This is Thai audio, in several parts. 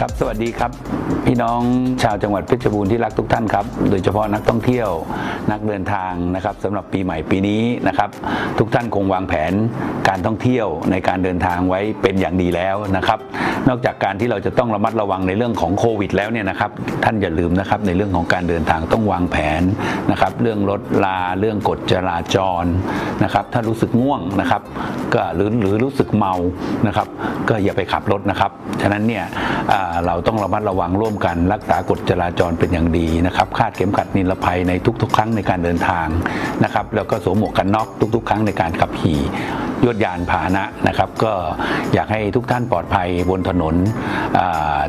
ครับสวัสดีครับ พี่น้องชาวจังหวัดเพชรบูรณ์ที่รักทุกท่านครับ โดยเฉพาะนักท่องเที่ยวนักเดินทางนะครับสำหรับปีใหม่ปีนี้นะครับ ทุกท่านคงวางแผนการท่องเที่ยวในการเดินทางไว้เป็นอย่างดีแล้วนะครับ นอกจากการที่เราจะต้องระมัดระวังในเรื่องของโควิด แล้วเนี่ยนะครับ ท่านอย่าลืมนะครับในเรื่องของการเดินทางต้องวางแผนนะครับ เรื่องรถลาเรื่องกฎจราจรนะครับ ถ้ารู้สึกง่วงนะครับก็หรือหรือรู้สึกเมานะครับ ก็อย่าไปขับรถนะครับฉะนั้นเนี่ยเราต้องระมัดระวังร่วมกัน รักษากฎจราจรเป็นอย่างดีนะครับคาดเข็มขัดนิรภัยในทุก ๆ ครั้งในการเดินทางนะครับแล้วก็สวมหมวกกันน็อกทุก ๆ ครั้งในการขับขี่ยวดยานพาหนะนะครับ ก็อยากให้ทุกท่านปลอดภัยบนถนน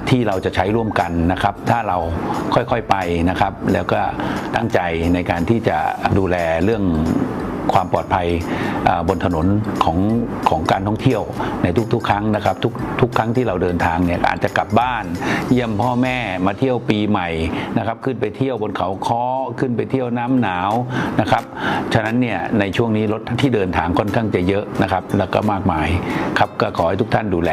ที่เราจะใช้ร่วมกันนะครับ ถ้าเราค่อยๆไปนะครับ แล้วก็ตั้งใจในการที่จะดูแลเรื่อง ความปลอดภัยบนถนนของของการท่องเที่ยวในทุกๆ ครั้งนะครับ ทุกทุกครั้งที่เราเดินทางเนี่ยอาจจะกลับบ้าน เยี่ยมพ่อแม่มาเที่ยวปีใหม่นะครับ ขึ้นไปเที่ยวบนเขาค้อขึ้นไปเที่ยวน้ำหนาวนะครับฉะนั้นเนี่ยในช่วงนี้รถที่เดินทางค่อนข้างจะเยอะนะครับแล้วก็มากมายครับก็ขอให้ทุกท่านดูแล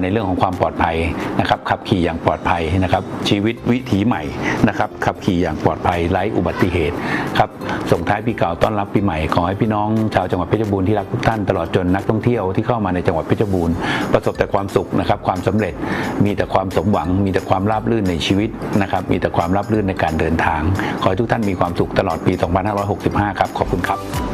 ในเรื่องของความปลอดภัยนะครับขับขี่อย่างปลอดภัยนะครับ ชีวิตวิถีใหม่นะครับขับขี่อย่างปลอดภัยไร้อุบัติเหตุครับส่งท้ายปีเก่าต้อนรับปีใหม่ขอให้พี่น้องชาวจังหวัดเพชรบูรณ์ที่รักทุกท่านตลอดจนนักท่องเที่ยวที่เข้ามาในจังหวัดเพชรบูรณ์ประสบแต่ความสุขนะครับความสำเร็จมีแต่ความสมหวัง มีแต่ความราบรื่นในชีวิตนะครับมีแต่ความราบรื่นในการเดินทาง ขอให้ทุกท่านมีความสุขตลอดปี 2565 ครับ ขอบคุณครับ